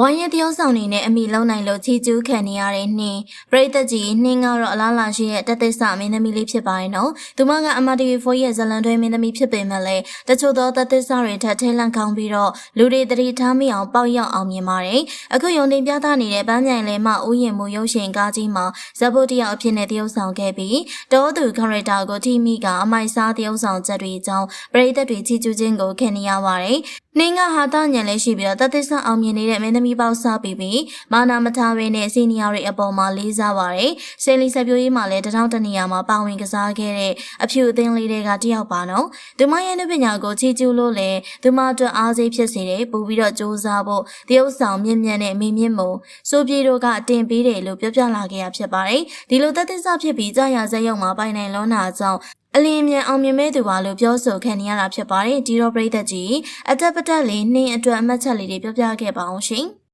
ဝိုင်းရဲတယောက်ဆောင်နေနဲ့အမိလုံးနိုင်လို့ချီကျူးခံနေရတဲ့နှင်းပရိသတ်ကြီးနှင်းကတော့အလားလာရှိရဲ့တက်သစ္စာမင်းသမီးလေးဖြစ်ပါရဲ့နော်သူမကအမတီဗီဖိုရဲ့ဇလန်တွဲမင်းသမီးဖြစ်ပေမဲ့လည်းတချို့သောတက်သစ္စာတွေထပ်ထဲလန့်ကောင်းပြီးတော့လူတွေတတိထားမိအောင်ပေါက်ရောက်အောင်မြင်ပါတယ်အခုယုံတင်ပြသနေတဲ့ပန်းမြိုင်လဲမှဥယျာဉ်မှုရုပ်ရှင်ကားကြီးမှာဇဘိုတယောက်အဖြစ်နဲ့တရုပ်ဆောင်ခဲ့ပြီးတောသူခရတာကိုထိမိကအမိုက်စားတရုပ်ဆောင်ချက်တွေအကြောင်းပရိသတ်တွေချီကျူးခြင်းကိုခံနေရပါတယ် နှင်းကဟာတညံလဲရှိပြီးတော့တက်သစ္စာအောင်မြင်နေတဲ့မင်းသမီးပေါက်စားပြီးပြီးမာနာမထားဘဲနဲ့စီနီယာတွေအပေါ်မှာလေးစားပါတယ်။ဆယ်လီဆက်ပြိုးရေးမှာလည်းတထောင်တနေရာမှာပါဝင်ကစားခဲ့တဲ့အဖြူအသင်းလေးတွေကတယောက်ပါနော်။သူမရဲ့နှပညာကိုချီကျူးလို့လည်းသူမအတွက်အားစိတ်ဖြစ်စေတယ်ပို့ပြီးတော့စူးစမ်းဖို့တရုပ်ဆောင်မြင့်မြတ်နဲ့မေမြင့်မို့စိုးပြေတို့ကအတင်ပေးတယ်လို့ပြောပြလာခဲ့ရဖြစ်ပါတယ်။ဒီလိုတက်သစ္စာဖြစ်ပြီးကြာရဇက်ရုံမှာပိုင်နိုင်လွန်တာကြောင့် အလင်းမြန်အောင်မြင်မဲ့သူပါလို့ပြောဆိုခံနေရတာဖြစ်ပါတယ်ဒီတော့ပြိသက်ကြီးအတက်ပတက်လေးနှင်းအတွက်အမှတ်ချက်လေးတွေပြောပြခဲ့ပါအောင်ရှင်